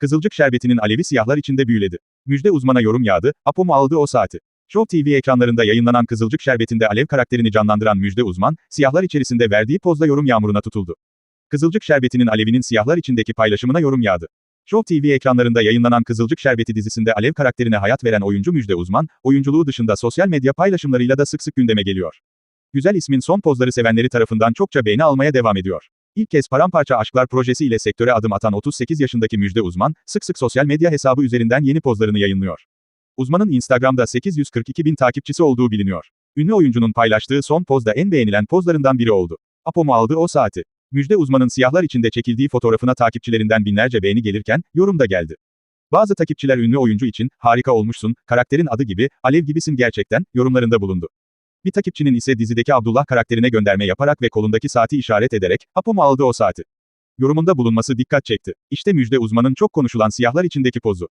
Kızılcık şerbetinin alevi siyahlar içinde büyüledi. Müjde uzmana yorum yağdı, Apo mu aldı o saati? Show TV ekranlarında yayınlanan Kızılcık şerbetinde alev karakterini canlandıran müjde uzman, siyahlar içerisinde verdiği pozla yorum yağmuruna tutuldu. Kızılcık şerbetinin alevinin siyahlar içindeki paylaşımına yorum yağdı. Show TV ekranlarında yayınlanan Kızılcık Şerbeti dizisinde Alev karakterine hayat veren oyuncu Müjde Uzman, oyunculuğu dışında sosyal medya paylaşımlarıyla da sık sık gündeme geliyor. Güzel ismin son pozları sevenleri tarafından çokça beğeni almaya devam ediyor. İlk kez Paramparça Aşklar projesi ile sektöre adım atan 38 yaşındaki Müjde Uzman, sık sık sosyal medya hesabı üzerinden yeni pozlarını yayınlıyor. Uzmanın Instagram'da 842 bin takipçisi olduğu biliniyor. Ünlü oyuncunun paylaştığı son poz da en beğenilen pozlarından biri oldu. Apo mu aldı o saati? Müjde uzmanın siyahlar içinde çekildiği fotoğrafına takipçilerinden binlerce beğeni gelirken, yorum da geldi. Bazı takipçiler ünlü oyuncu için, harika olmuşsun, karakterin adı gibi, alev gibisin gerçekten, yorumlarında bulundu. Bir takipçinin ise dizideki Abdullah karakterine gönderme yaparak ve kolundaki saati işaret ederek, Apo mu aldı o saati? Yorumunda bulunması dikkat çekti. İşte müjde uzmanın çok konuşulan siyahlar içindeki pozu.